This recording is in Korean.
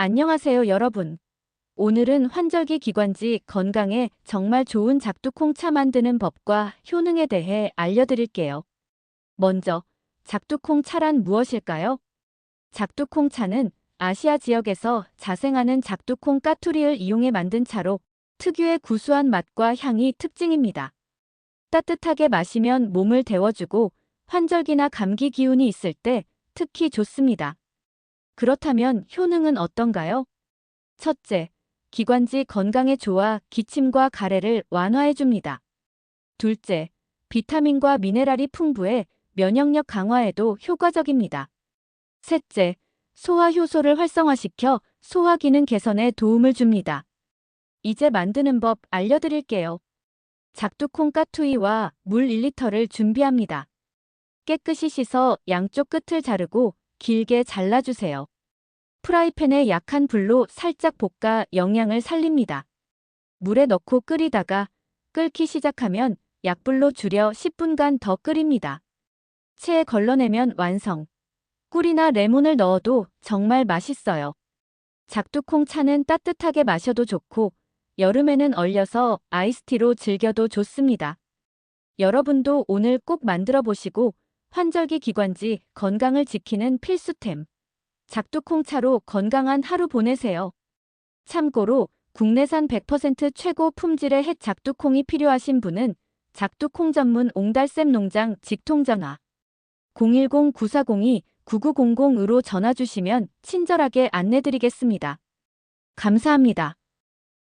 안녕하세요, 여러분. 오늘은 환절기 기관지 건강에 정말 좋은 작두콩 차 만드는 법과 효능에 대해 알려드릴게요. 먼저, 작두콩 차란 무엇일까요? 작두콩 차는 아시아 지역에서 자생하는 작두콩 까투리를 이용해 만든 차로 특유의 구수한 맛과 향이 특징입니다. 따뜻하게 마시면 몸을 데워주고 환절기나 감기 기운이 있을 때 특히 좋습니다. 그렇다면 효능은 어떤가요? 첫째, 기관지 건강에 좋아 기침과 가래를 완화해줍니다. 둘째, 비타민과 미네랄이 풍부해 면역력 강화에도 효과적입니다. 셋째, 소화 효소를 활성화시켜 소화 기능 개선에 도움을 줍니다. 이제 만드는 법 알려드릴게요. 작두콩 까투이와 물 1리터를 준비합니다. 깨끗이 씻어 양쪽 끝을 자르고 길게 잘라주세요. 프라이팬에 약한 불로 살짝 볶아 영양을 살립니다. 물에 넣고 끓이다가 끓기 시작하면 약불로 줄여 10분간 더 끓입니다. 체에 걸러내면 완성. 꿀이나 레몬을 넣어도 정말 맛있어요. 작두콩 차는 따뜻하게 마셔도 좋고 여름에는 얼려서 아이스티로 즐겨도 좋습니다. 여러분도 오늘 꼭 만들어 보시고 환절기 기관지 건강을 지키는 필수템. 작두콩차로 건강한 하루 보내세요. 참고로 국내산 100% 최고 품질의 햇 작두콩이 필요하신 분은 작두콩 전문 옹달샘 농장 직통전화 010-9402-9900으로 전화 주시면 친절하게 안내드리겠습니다. 감사합니다.